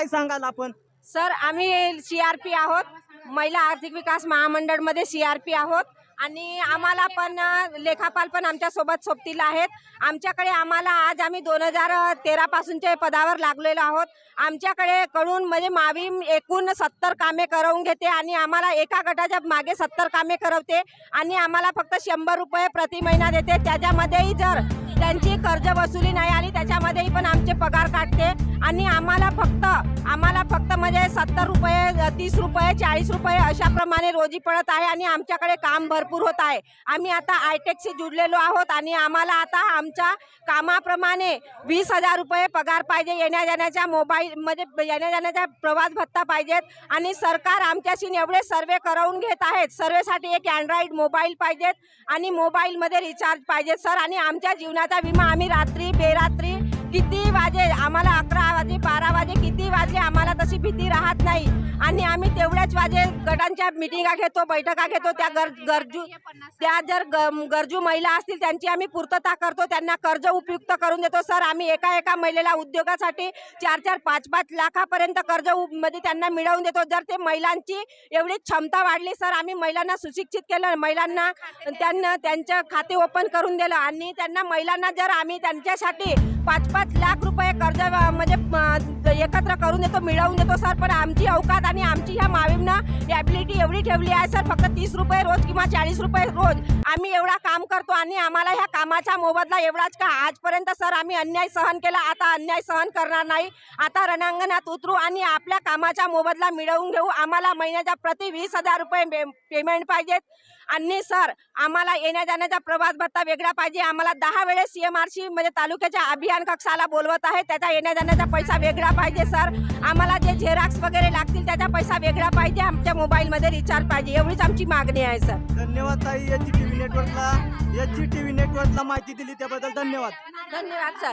काय सांगाल आपण? सर आम्ही सी आर पी आहोत. महिला आर्थिक विकास महामंडळमध्ये सी आर पी आहोत. आणि आम्हाला पण लेखापाल पण आमच्यासोबत सोबतीला आहेत. आमच्याकडे आम्हाला आज आम्ही दोन हजार तेरापासूनचे पदावर लागलेलो आहोत. आमच्याकडे कडून म्हणजे मावीम एकूण सत्तर कामे करवून घेते आणि आम्हाला एका गटाच्या मागे सत्तर कामे करवते. आणि आम्हाला फक्त शंभर रुपये प्रति महिना देते. त्याच्यामध्येही जर त्यांची कर्ज वसुली नाही आली त्याच्यामध्येही पण आमचे पगार काढते आणि आम्हाला फक्त आम्हाला फक्त म्हणजे सत्तर रुपये तीस रुपये चाळीस रुपये अशा प्रमाणे रोजी पडत आहे आणि आमच्याकडे काम भरपूर होत आहे. आम्ही आता आयटेकशी जुडलेलो आहोत आणि आम्हाला आता आमच्या कामाप्रमाणे वीस हजार रुपये पगार पाहिजे येण्या जाण्याच्या मोबाईल म्हणजे येण्या जाण्याचा प्रवास भत्ता पाहिजेत. आणि सरकार आमच्याशी एवढे सर्वे करवून घेत आहेत. सर्वेसाठी एक अँड्रॉइड मोबाईल पाहिजेत आणि मोबाईलमध्ये रिचार्ज पाहिजेत सर. आणि आमच्या जीवनाचा विमा. आम्ही रात्री बेरात्री किती वाजे आम्हाला अकरा वाजे बारा अशी भीती राहत नाही. आणि आम्ही तेवढ्याच वाजे गटांच्या मिटिंगा घेतो बैठका घेतो. त्या गर गरजू त्या जर गरजू महिला असतील त्यांची आम्ही पूर्तता करतो. त्यांना कर्ज उपयुक्त करून देतो. सर आम्ही एका एका महिलेला उद्योगासाठी चार चार पाच पाच लाखापर्यंत कर्जमध्ये त्यांना मिळवून देतो. जर ते महिलांची एवढी क्षमता वाढली सर आम्ही महिलांना सुशिक्षित केलं. महिलांना त्यांना त्यांचं खाते ओपन करून दिलं. आणि त्यांना महिलांना जर आम्ही त्यांच्यासाठी पाच पाच लाख रुपये कर्ज म्हणजे एकत्र करून देतो मिळवून देतो सर पण आमची अवकात आणि आमची ह्या मावीनं ॲबिलिटी एवढी ठेवली आहे सर फक्त तीस रुपये रोज किंवा चाळीस रुपये रोज आम्ही एवढा काम करतो आणि आम्हाला ह्या कामाचा मोबदला एवढाच का? आजपर्यंत सर आम्ही अन्याय सहन केला आता अन्याय सहन करणार नाही. आता रणांगणात उतरू आणि आपल्या कामाचा मोबदला मिळवून घेऊ. आम्हाला महिन्याच्या प्रति वीस हजार रुपये पे- पेमेंट पाहिजेत. आणि सर आम्हाला येण्या जाण्याचा प्रवास भत्ता वेगळा पाहिजे. आम्हाला दहा वेळेस सी एम आर सी म्हणजे तालुक्याच्या अभियान कक्षाला बोलवत आहे. त्याचा येण्या जाण्याचा पैसा वेगळा पाहिजे सर. आम्हाला जे झेरॉक्स वगैरे लागतील त्याचा पैसा वेगळा पाहिजे. आमच्या मोबाईलमध्ये रिचार्ज पाहिजे. एवढीच आमची मागणी आहे सर धन्यवाद ताई एच टी व्ही नेटवर्कला एच टी व्ही नेटवर्कला माहिती दिली त्याबद्दल धन्यवाद. धन्यवाद सर